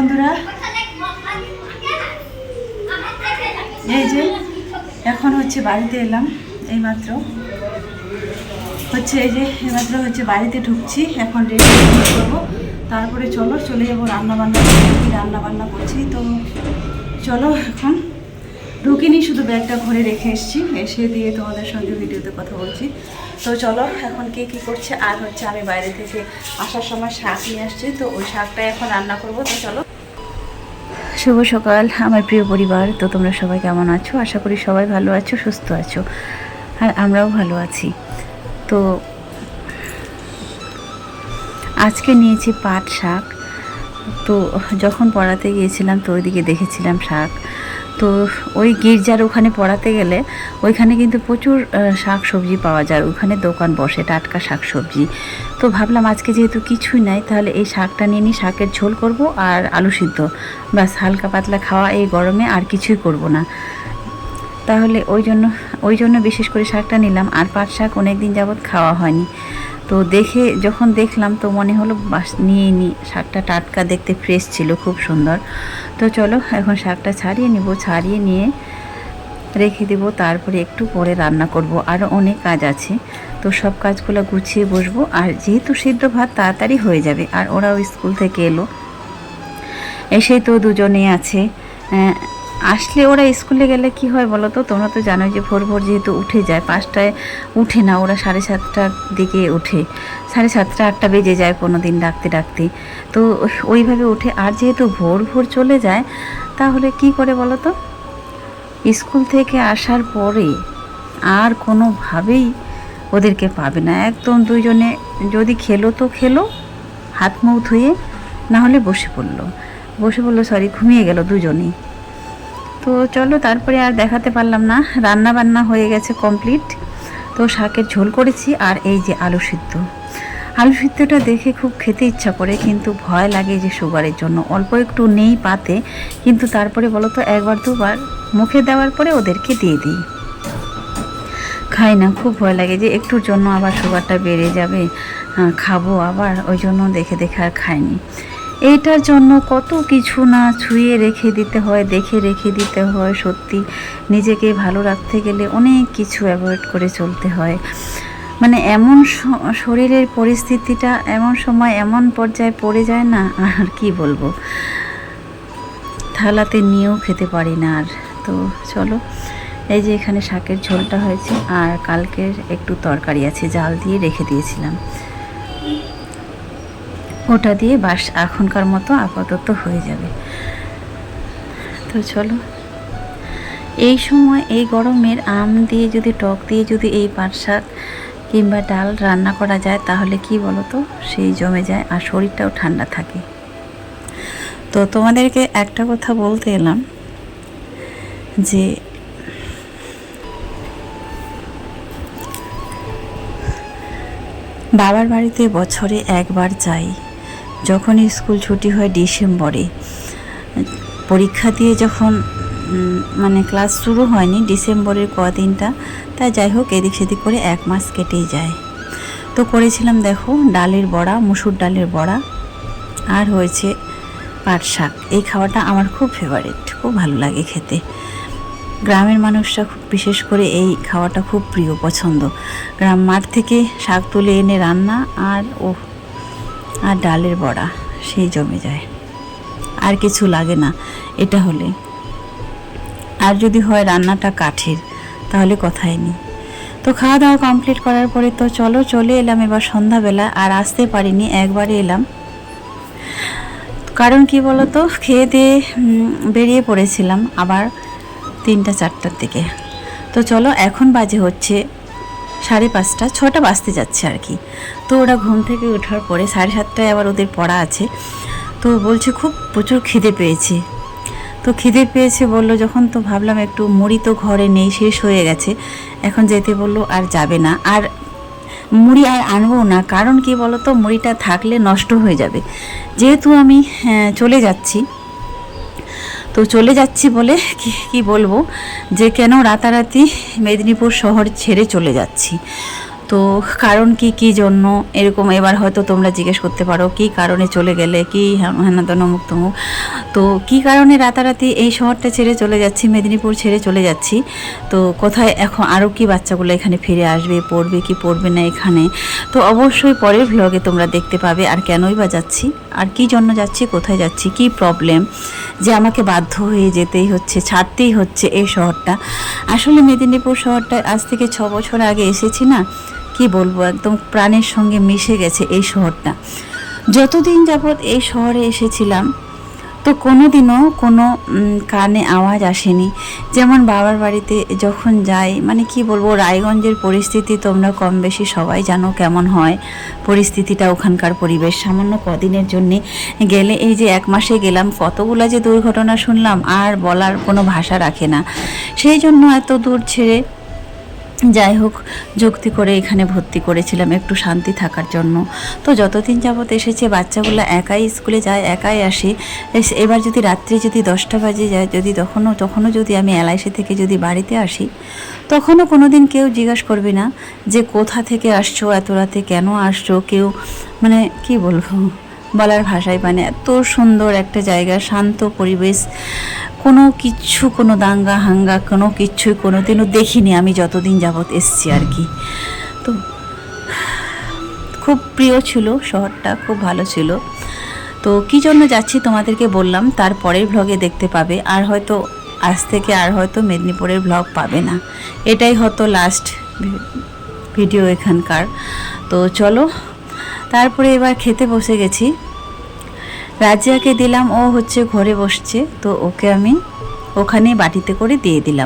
বন্ধুরা। এই যে, এখন হচ্ছে বাড়িতে এলাম, এইমাত্র। হচ্ছে এই যে, এইমাত্র হচ্ছে বাড়িতে ঢুকছি, এখন রেডি করব। তারপরে চলো, চলে যাব রান্না বান্না কি রান্না বান্না করছি। তো চলো এখন, ঢুকিনি, শুধু ব্যাগটা ঘরে রেখে এসেছি। এসে দিয়ে তোমাদের সঙ্গে ভিডিওতে কথা বলছি। তো চলো, এখন কে কী করছে, আর হচ্ছে আমি বাইরে থেকে আসার সময় শাক নিয়ে আসছি। তো ওই শাকটা এখন রান্না করব। তো চলো। শুভ সকাল, আমার প্রিয় পরিবার। তো তোমরা সবাই কেমন আছো? আশা করি সবাই ভালো আছো, সুস্থ আছো, আর আমরাও ভালো আছি। তো আজকে নিয়েছি পাট শাক। তো যখন পড়াতে গিয়েছিলাম, তো ওইদিকে দেখেছিলাম শাক। তো ওই গির্জার ওখানে পড়াতে গেলে ওইখানে কিন্তু প্রচুর শাক সবজি পাওয়া যায়। ওখানে দোকান বসে, টাটকা শাক সবজি তো ভাবলাম আজকে যেহেতু কিছুই নাই, তাহলে এই শাকটা নিয়ে নিই শাকের ঝোল করব আর আলু সিদ্ধ। ব্যাস, হালকা পাতলা খাওয়া এই গরমে আর কিছুই করব না। তাহলে ওই জন্য ওই জন্য বিশেষ করে শাকটা নিলাম। আর পাট শাক অনেক দিন যাবৎ খাওয়া হয়নি। তো দেখে, যখন দেখলাম তো মনে হলো নিয়ে নিই শাকটা টাটকা দেখতে ফ্রেশ ছিল, খুব সুন্দর। তো চলো এখন শাকটা ছাড়িয়ে নিব, ছাড়িয়ে নিয়ে রেখে দেবো, তারপরে একটু পরে রান্না করব। আরও অনেক কাজ আছে, তো সব কাজগুলো গুছিয়ে বসবো। আর যেহেতু সিদ্ধ ভাত তাড়াতাড়ি হয়ে যাবে, আর ওরাও স্কুল থেকে এলো। এসেই তো দুজনে আছে আসলে ওরা স্কুলে গেলে কি হয় বলো তো? তোমরা তো জানো যে ভোর ভোর যেহেতু উঠে যায়, পাঁচটায় উঠে না, ওরা সাড়ে সাতটার দিকে উঠে। সাড়ে সাতটা, আটটা বেজে যায় কোনো দিন ডাকতে ডাকতে। তো ওইভাবে উঠে, আর যেহেতু ভোর ভোর চলে যায়, তাহলে কি করে বলো তো? স্কুল থেকে আসার পরে আর কোনোভাবেই ওদেরকে পাবে না। একদম দুইজনে যদি খেলো তো খেলো, হাত মুখ ধুয়ে না হলে বসে পড়ল। বসে পড়ল সরি ঘুমিয়ে গেল দুজনেই। তো চলো তারপরে আর দেখাতে পারলাম না। রান্না বান্না হয়ে গেছে কমপ্লিট তো শাকের ঝোল করেছি আর এই যে আলু সিদ্ধ। আলু সিদ্ধটা দেখে খুব খেতে ইচ্ছা করে, কিন্তু ভয় লাগে যে সুগারের জন্য। অল্প একটু নেই পাতে, কিন্তু তারপরে বলো তো একবার দুবার, মুখে দেওয়ার পরে ওদেরকে দিয়ে দিই। খাই না, খুব ভয় লাগে যে একটুর জন্য আবার সুগারটা বেড়ে যাবে। খাব আবার, ওই জন্য দেখে দেখে আর খাইনি। এইটার জন্য কত কিছু না ছুঁয়ে রেখে দিতে হয়, দেখে রেখে দিতে হয়। সত্যি, নিজেকে ভালো রাখতে গেলে অনেক কিছু অ্যাভয়েড করে চলতে হয়। মানে এমন শরীরের পরিস্থিতিটা এমন সময় এমন পর্যায়ে পড়ে যায় না, আর কি বলব? থালাতে নিয়েও খেতে পারি না আর। তো চলো, এই যে এখানে শাকের ঝোলটা হয়েছে, আর কালকের একটু তরকারি আছে, জাল দিয়ে রেখে দিয়েছিলাম। ওটা দিয়ে বাস এখনকার মতো আপাতত হয়ে যাবে। তো চলো। এই সময় এই গরমের আম দিয়ে যদি, টক দিয়ে যদি এই পাট শাক কিংবা ডাল রান্না করা যায়, তাহলে কি বলো তো সেই জমে যায় আর শরীরটাও ঠান্ডা থাকে। তো তোমাদেরকে একটা কথা বলতে এলাম যে, বাবার বাড়িতে বছরে একবার যাই। যখন স্কুল ছুটি হয় ডিসেম্বরে, পরীক্ষা দিয়ে যখন মানে ক্লাস শুরু হয়নি ডিসেম্বরের কদিনটা তাই যাই হোক এদিক সেদিক করে এক মাস কেটেই যায়। তো করেছিলাম দেখো, ডালের বড়া, মুসুর ডালের বড়া, আর হয়েছে পাট শাক। এই খাওয়াটা আমার খুব ফেভারিট খুব ভালো লাগে খেতে। গ্রামের মানুষরা খুব, বিশেষ করে এই খাওয়াটা খুব প্রিয়, পছন্দ। গ্রাম মাঠ থেকে শাক তুলে এনে রান্না, আর ও আর ডালের বড়া, সেই জমে যায়। আর কিছু লাগে না, এটা হলে। আর যদি হয় রান্নাটা কাঠের, তাহলে কথাই নেই। তো খাওয়া দাওয়া কমপ্লিট করার পরে তো চলো, চলে এলাম এবার সন্ধ্যাবেলা, আর আসতে পারিনি, একবারে এলাম। কারণ কি বলতো, খেয়ে দিয়ে বেরিয়ে পড়েছিলাম আবার তিনটা, চারটার দিকে। তো চলো, এখন বাজে হচ্ছে সাড়ে পাঁচটা ছটা বাজতে যাচ্ছে আর কি। তো ওরা ঘুম থেকে ওঠার পরে সাড়ে সাতটায় আবার ওদের পড়া আছে। তো বলছে খুব প্রচুর খিদে পেয়েছে। তো খিদে পেয়েছে বলল যখন তো ভাবলাম একটু মুড়ি তো ঘরে নেই শেষ হয়ে গেছে। এখন যেতে বলল আর যাবে না। আর মুড়ি আর আনব না কারণ কি বলো তো মুড়িটা থাকলে নষ্ট হয়ে যাবে। যেহেতু আমি হ্যাঁ, চলে যাচ্ছি তো চলে যাচ্ছি বলে কি বলব? যে কেন রাতারাতি মেদিনীপুর শহর ছেড়ে চলে যাচ্ছি। তো কারণ কি কি জন্য? এরকম এবার হয়তো তোমরা জিজ্ঞেস করতে পারো, কি কারণে চলে গেলে, কি হেনাতন মুখ তমুক তো কি কারণে রাতারাতি এই শহরটা ছেড়ে চলে যাচ্ছি, মেদিনীপুর ছেড়ে চলে যাচ্ছি? তো কোথায় এখন আরও কি বাচ্চাগুলো এখানে ফিরে আসবে, পড়বে, কি পড়বে না এখানে? তো অবশ্যই পরের ভ্লগে তোমরা দেখতে পাবে আর কেনই বা যাচ্ছি, আর কি জন্য যাচ্ছি, কোথায় যাচ্ছি, কি প্রবলেম যে আমাকে বাধ্য হয়ে যেতেই হচ্ছে, ছাড়তেই হচ্ছে এই শহরটা। আসলে মেদিনীপুর শহরটা আজ থেকে ছ বছর আগে এসেছি না কি বলব, একদম প্রাণের সঙ্গে মিশে গেছে এই শহরটা। যতদিন যাবৎ এই শহরে এসেছিলাম, তো কোনো দিনও কোনো কানে আওয়াজ আসেনি। যেমন বাবার বাড়িতে যখন যাই মানে কি বলব, রায়গঞ্জের পরিস্থিতি তোমরা কম বেশি সবাই জানো কেমন হয়। পরিস্থিতিটা ওখানকার পরিবেশ। সামান্য কদিনের জন্যে গেলে এই যে এক মাসে গেলাম, কতগুলো যে দুর্ঘটনা শুনলাম, আর বলার কোনো ভাষা রাখে না। সেই জন্য এত দূর ছেড়ে যাই হোক, যুক্তি করে এখানে ভর্তি করেছিলাম একটু শান্তি থাকার জন্য। তো যতদিন যাবৎ এসেছে, বাচ্চাগুলো একাই স্কুলে যায়, একাই আসে। এবার যদি রাত্রি যদি দশটা বাজে যায়, যদি তখনও তখনও যদি আমি এলআইসি থেকে যদি বাড়িতে আসি, তখনও কোনো দিন কেউ জিজ্ঞাসা করবে না যে কোথা থেকে আসছো, এত রাতে কেন আসছো, কেউ মানে কি বলব? বলার ভাষায় মানে এত সুন্দর একটা জায়গা, শান্ত পরিবেশ, কোনো কিচ্ছু কোনো দাঙ্গা, হাঙ্গা, কোনো কিচ্ছুই কোনো দিনও দেখিনি আমি যতদিন যাবৎ এসছি আর কি। তো খুব প্রিয় ছিল শহরটা, খুব ভালো ছিল। তো কী জন্য যাচ্ছি তোমাদেরকে বললাম, তার পরের ভ্লগে দেখতে পাবে, আর হয়তো আজ থেকে আর হয়তো মেদিনীপুরের ভ্লগ পাবে না। এটাই হয়তো লাস্ট ভিডিও এখানকার। তো চলো তারপরে এবার খেতে বসে গেছি। রাজিয়াকে দিলাম, ও হচ্ছে ঘরে বসছে, তো ওকে আমি ওখানে বাটিতে করে দিয়ে দিলাম।